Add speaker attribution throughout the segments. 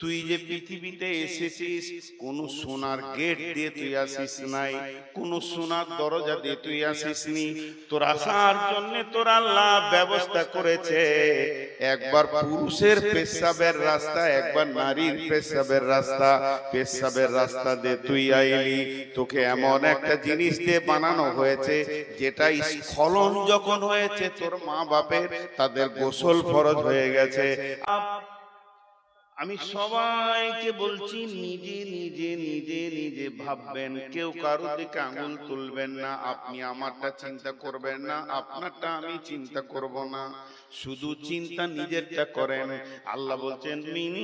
Speaker 1: তুই যে পৃথিবীতে এসেছিস কোন সোনার গেট দিয়ে তুই আসিস নাই কোন সোনার দরজা দিয়ে তুই আসিস নি তোর আসার জন্য তোর আল্লাহ ব্যবস্থা করেছে। একবার পুরুষের পেশাবের রাস্তা একবার নারীর পেশাবের রাস্তা পেশাবের রাস্তা দিয়ে তুই আইলি। তোকে এমন একটা জিনিস দিয়ে বানানো হয়েছে যেটা স্খলন যখন হয়েছে তোর মা বাপের তাদের গোসল ফরজ হয়ে গেছে। আমি সবাইকে বলছি নিজে নিজে নিজে নিজে ভাববেন। কেউ কারও দিকে আঙুল তুলবেন না। আপনি আমারটা চিন্তা করবেন না। আপনারটা আমি চিন্তা করব না। শুধু চিন্তা নিজেরটা করেন। আল্লাহ বলছেন মিন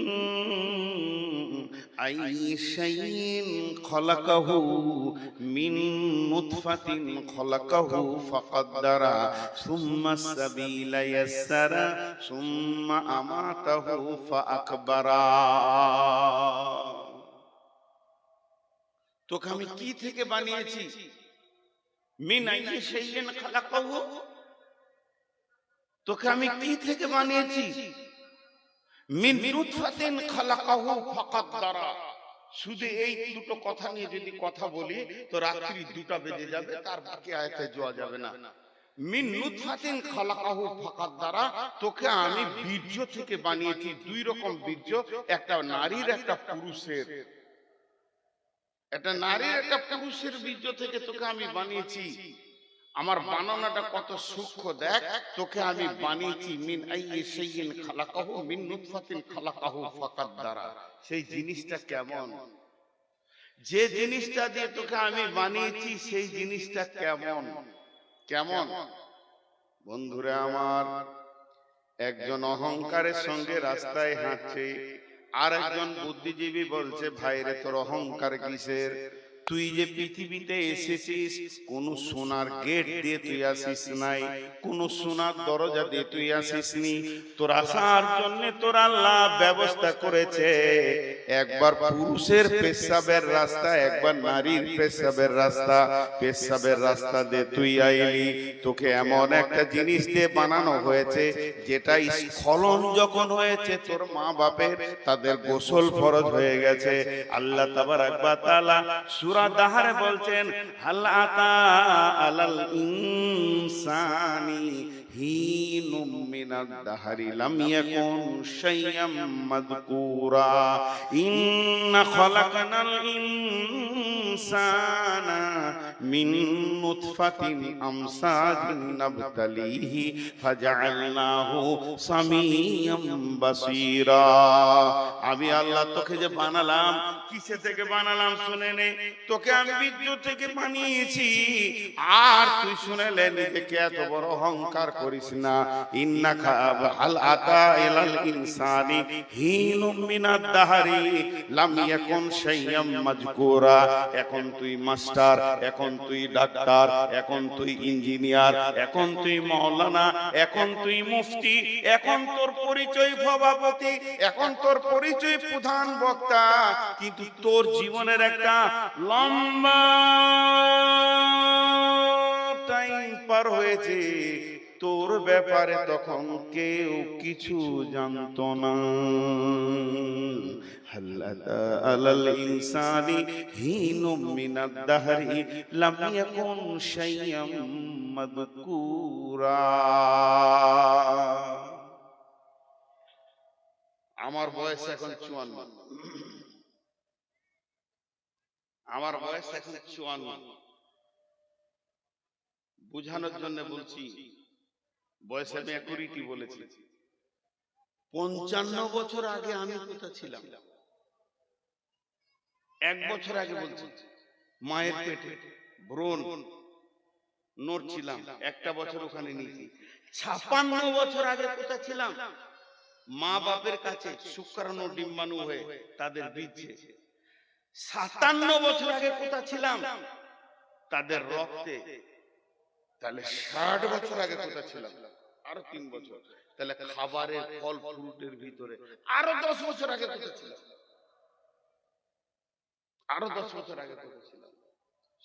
Speaker 1: আইশাইন খলাকাহু মিন নুতফাতিন খলাকাহু ফাকাদ্দারা সুম্মা সাবিলা ইয়াসসারা সুম্মা আমাতাহু ফাআকবারা তোকে আমি কি থেকে বানিয়েছি? তোকে আমি কি থেকে বানিয়েছি? শুধু এই দুটো কথা নিয়ে যদি কথা বলি, তো রাত্রি দুটা বেজে যাবে, তার বাকি আয়াতে যাওয়া যাবে না। মিন নুতফাতিন খলাকাহু ফাকাদ্দারা তোকে আমি বীর্য থেকে বানিয়েছি, দুই রকম বীর্য, একটা নারীর, একটা পুরুষের। একটা নারীর, একটা পুরুষের বীর্য থেকে তোকে আমি বানিয়েছি। আমার বানানোটা কত সূক্ষ্ম, দেখ, তোকে আমি বানিয়েছি মিন আইয়ি শাইইন খালাকাহু, মিন নুতফাতিন খালাকাহু ফাকাদ্দারা সেই জিনিসটা কেমন? যে জিনিসটা দিয়ে তোকে আমি বানিয়েছি, সেই জিনিসটা কেমন? কেমন? বন্ধুরা আমার, একজন অহংকারের সঙ্গে রাস্তায় হাঁটছে আর একজন বুদ্ধিজীবী বলছে ভাইরে তোর অহংকার কিসের? তুই যে পৃথিবীতে এসেছিস, কোন সোনার গেট দিয়ে তুই আসিস নাই, কোন সোনার দরজা দিয়ে তুই আসিস নি। তোর আসার জন্য তোর আল্লাহ ব্যবস্থা করেছে। একবার পুরুষের পেশাবের রাস্তা, একবার নারীর পেশাবের রাস্তা পেশাবের রাস্তা দিয়ে তুই আইলি। তোকে এমন একটা জিনিস দিয়ে বানানো হয়েছে, যেটা স্খলন যখন হয়েছে, তোর মা বাপের, তাদের গোসল ফরজ হয়ে গেছে। আল্লাহ তাবার একবার তালা সুরা দাহারে বলছেন হাল্লাতা আলাল ইনসানি হিনুম মিনাদ দাহারি লাম ইয়াকুন শাইয়াম মাযকুরা ইন্না খালাকনাল ইনসানা মিন নুতফাতিন আমসাজিন নাবতালিহি ফাজআলনাহু সামিয়াম বাসীরা আমি আল্লাহ তোকে যে বানালাম কিসে থেকে বানালাম শুনে নে। তোকে আমি বিদ্যুৎ থেকে বানিয়েছি। আর তুই শুনেলে নিজেকে এত বড় অহংকার করিস না ইন্না হাল আতা ইলাল ইনসানি, হিনুম মিনাদ দাহারি, লাম ইয়াকুন শাইয়াম মাজকুরা। এখন তুই মাস্টার, এখন তুই ডাক্তার, এখন তুই ইঞ্জিনিয়ার, এখন তুই মাওলানা, এখন তুই মুফতি, এখন তোর পরিচয় সভাপতি, এখন তোর পরিচয় প্রধান বক্তা। কিন্তু তোর জীবনের একটা লম্বা পার হয়েছে। তোর ব্যাপারে তখন কেউ কিছু জানতো না। আলাল ইনসানি হিনুম মিনাদ আমার বয়স এখন চুয়ান্ন। আমার বয়স এখন চুয়ান্ন। বুঝানোর জন্য বলছি বয়স আমি একুরিটি বলেছি। পঞ্চান্ন বছর আগে আমি কোথা ছিলাম? এক বছর আগে বলছি মায়ের পেটে ব্রণ নড়ছিলাম একটা বছর ওখানে নিয়েছি। ছাপান্ন বছর আগে কোথা ছিলাম? মা বাপের কাছে শুক্রাণু ডিম্বাণু হয়ে তাদের বীজে সাতান্ন বছর আগে কোথা ছিলাম? তাদের রক্তে তাহলে ষাট বছর আগে কোথা ছিলাম? আরও তিন বছর। তাহলে খাবারের ফল ফ্রুটের ভিতরে। আরও দশ বছর আগে কোথা ছিলাম? আরও দশ বছর আগে কোথা ছিলাম?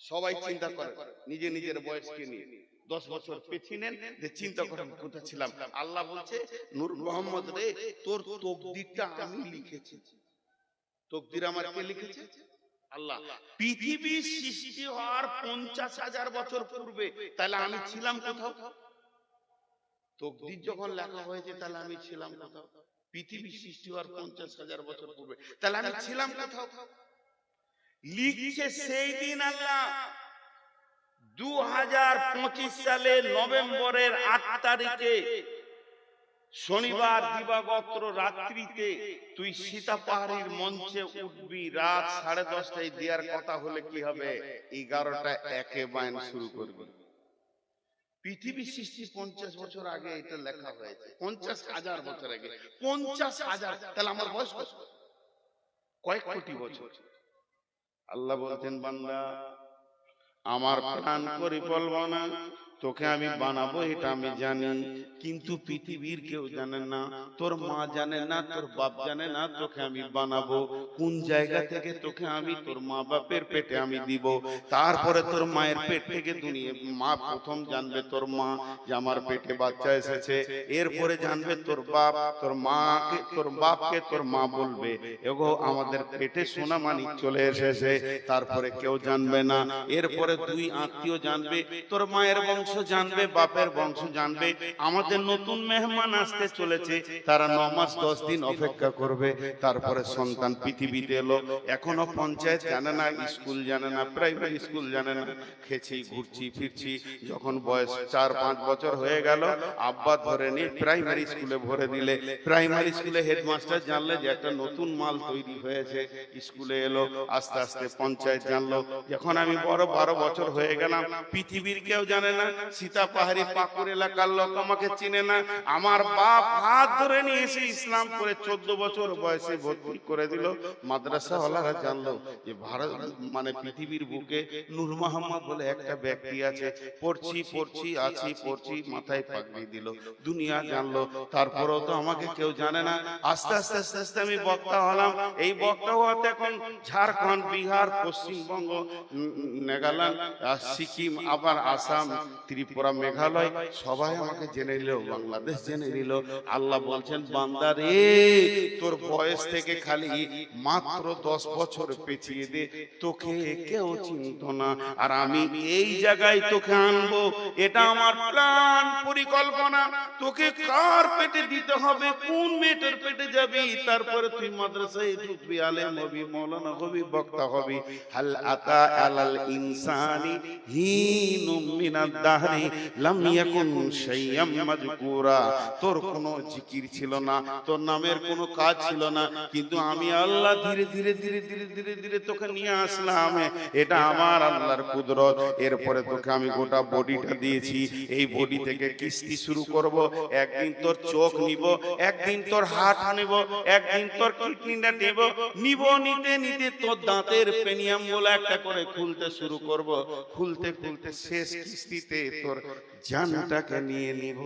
Speaker 1: সবাই চিন্তা করে নিজে নিজের বয়সকে নিয়ে। দশ বছর পেছি নেন যে চিন্তা করেন কোথায় ছিলাম? আল্লাহ বলছে নূর মোহাম্মদ রে তোর তকদিরটা আমি লিখেছি। তকদির আমার কে লিখেছে? আল্লাহ পৃথিবী সৃষ্টি হওয়ার পঞ্চাশ হাজার বছর পূর্বে তাহলে আমি ছিলাম কোথাও? তকদির যখন লেখা হয়েছে তাহলে আমি ছিলাম কোথাও? পৃথিবী সৃষ্টি হওয়ার পঞ্চাশ হাজার বছর পূর্বে তাহলে আমি ছিলাম কোথাও? লিখছে সেই দিন আল্লাহ দু হাজার পঁচিশ সালে নভেম্বরের আট তারিখে শনিবার দিবাগত রাত্রিতে তুই সীতা পাহাড়ির মঞ্চে উঠবি। রাত সাড়ে দশটায় দেওয়ার কথা হলে কি হবে? এগারোটা একে বায়ন শুরু করবি। পৃথিবী সৃষ্টি পঞ্চাশ বছর আগে এটা লেখা হয়েছে। পঞ্চাশ হাজার বছর আগে। পঞ্চাশ হাজার। তাহলে আমার বয়স কয়েক কোটি বছর। আল্লাহ বলতেন বান্দা, আমার প্রাণ করি বলব না তোকে আমি বানাবো, এটা আমি জানি। কিন্তু পৃথিবীর কেউ জানে না, তোর মা জানে না, তোর বাপ জানে না, তোকে আমি বানাবো। কোন জায়গা থেকে তোকে আমি তোর মা বাপের পেটে আমি দিব? তারপরে তোর মায়ের পেট থেকে দুনিয়া, মা প্রথম জানবে তোর মা যে আমার পেটে বাচ্চা এসেছে। এরপরে জানবে তোর বাপ, তোর মাকে, তোর বাপকে তোর মা বলবে। এগো, আমাদের পেটে সোনা মানিক চলে এসেছে। তারপরে কেউ জানবে না। এরপরে দুই আত্মীয় জানবে, তোর মায়ের বংশ জানবে, বাপের বংশ জানবে, আমাদের নতুন মেহমান আসতে চলেছে, তারা ন মাস, দশ দিন অপেক্ষা করবে, তারপরে সন্তান পৃথিবীতে এলো, এখনও পঞ্চায়েত জানে না, স্কুল জানে না, প্রাইমারি স্কুল জানে না, খেছি, ঘুরছি, ফিরছি, যখন বয়স চার, পাঁচ বছর হয়ে গেল, আব্বা ধরে নিয়ে প্রাইমারি স্কুলে ভরে দিলে, প্রাইমারি স্কুলে হেডমাস্টার জানলে যে একটা নতুন মাল তৈরি হয়েছে, স্কুলে এলো, আস্তে আস্তে পঞ্চায়েত জানলো, যখন আমি বড় বারো বছর হয়ে গেলাম, পৃথিবীর কেউ জানে না সীতা পাহাড়ি পাকুর এলাকার লোক আমাকে চিনে না। আমার বাপ হাত ধরে নিয়ে এসে ইসলাম করে চোদ্দ বছর বয়সে ভর্তি করে দিল। মাদ্রাসা ওয়ালারা জানলো যে ভারত মানে পৃথিবীর বুকে নূর মোহাম্মদ বলে একটা ব্যক্তি আছে। পড়ছি পড়ছি, আছি, পড়ছি, মাথায় পাগড়ি দিল। দুনিয়া জানলো, তারপরেও তো আমাকে কেউ জানে না। আস্তে আস্তে আস্তে আস্তে আমি বক্তা হলাম। এই বক্তা হওয়াতে এখন ঝাড়খণ্ড, বিহার, পশ্চিমবঙ্গ নাগাল্যান্ড সিকিম, আবার আসাম ত্রিপুরা মেঘালয়, সবাই আমাকে জেনে নিল, বাংলাদেশ জেনে নিল। আল্লাহ বলছেন, বান্দা রে, তোর বয়স থেকে খালি মাত্র দশ বছর পেছিয়ে দে, তোকে কেউ চিনত না। আর আমি এই জায়গায় তোকে আনব, এটা আমার প্ল্যান পরিকল্পনা। তোকে কার পেটে দিতে হবে, কোন মেয়েটার পেটে যাবি? তারপরে তুই মাদ্রাসায় ঢুকবি, আলেম হবি, মৌলানা হবি, বক্তা হবি। হাল আতা আলাল ইনসানি হিনুম মিনাদ লাম ইয়াকুন শাইয়াম তোর কোনো জিকির ছিল না তোর নামের কোনো কাজ ছিল না কিন্তু আমি আল্লাহ ধীরে ধীরে ধীরে ধীরে ধীরে ধীরে তোকে নিয়ে আসলাম। এটা আমার আল্লাহর কুদরত। এরপরে তোকে আমি গোটা বডিটা দিয়েছি। এই বডি থেকে কিস্তি শুরু করব? একদিন তোর চোখ নিব একদিন তোর হাত নিব একদিন তোর কিডনিটা নেব। নিব। নিতে নিতে তোর দাঁতের পেনিয়াম বলে একটা করে খুলতে শুরু করব। খুলতে খুলতে শেষ কিস্তিতে তোর জানটাকে নিয়ে নিব।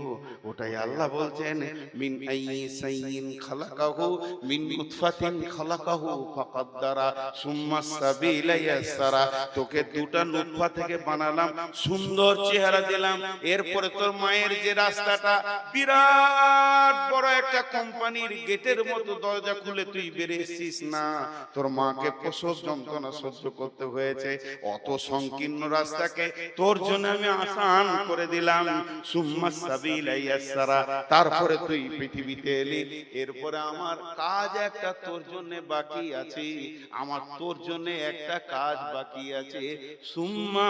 Speaker 1: ওটাই আল্লাহ বলছেন, মিন আইয়ি সাইয়িন খালাকাহু, মিন নুতফাতিন খালাকাহু ফাকাদ্দারা সুম্মা সাবিলা ইয়াসসারা তোকে দুটা নুতফা থেকে বানালাম, সুন্দর চেহারা দিলাম। এরপরে তোর মায়ের যে রাস্তাটা, বিরাট বড় একটা কোম্পানির গেটের মতো দরজা খুলে তুই বেরিয়েছিস না। তোর মাকে প্রসব যন্ত্রণা সহ্য করতে হয়েছে। অত সংকীর্ণ রাস্তাকে তোর জন্য আমি আসান করে দিলাম। তারপরে তুই পৃথিবীতে এলি। এরপরে আমার কাজ একটা তোর জন্য বাকি আছে। আমার তোর জন্য একটা কাজ বাকি আছে। সুম্মা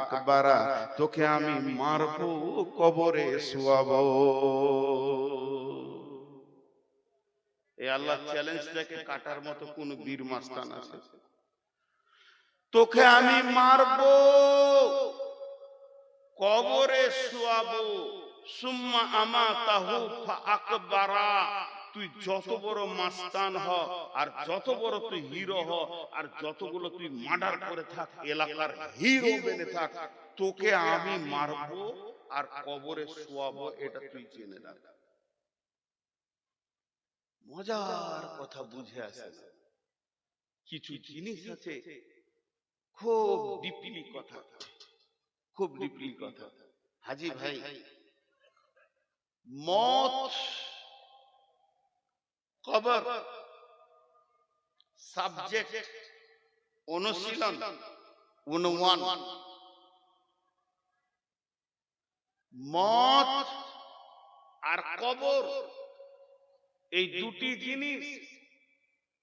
Speaker 1: আকবারা। তোকে আমি মারবো, কবরে শুয়াবো। এই আল্লাহ চ্যালেঞ্জটাকে কাটার মতো কোন বীর মাস্তান আছে। তোকে আমি মারবো। কবরে শুয়াবো, সুম্মা আমা তাহু আকবারা তুই যত বড় মাস্তান হ, আর যত বড় তুই হিরো হ, আর যতগুলো তুই মার্ডার করে থাক, এলাকার হিরো বেনে থাক, তোকে আমি মারবো আর কবরে শোয়াবো, এটা তুই জেনে রাখ। মজার কথা বুঝে আসে কিছু জিনিস আছে, খুব ডিপলি কথা। খুব ডিপলি কথা। হাজি ভাই মত কবর সাবজেক্ট অনুশীলন উনওয়ান। মত আর কবর এই দুটি জিনিস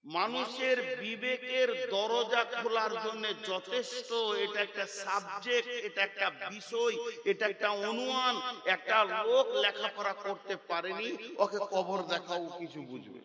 Speaker 1: মানুষের বিবেকের দরজা খোলার জন্য যথেষ্ট। এটা একটা সাবজেক্ট এটা একটা বিষয় এটা একটা অনুমান। একটা লোক লেখাপড়া করতে পারেনি ওকে কবর দেখাও কিছু বুঝবে।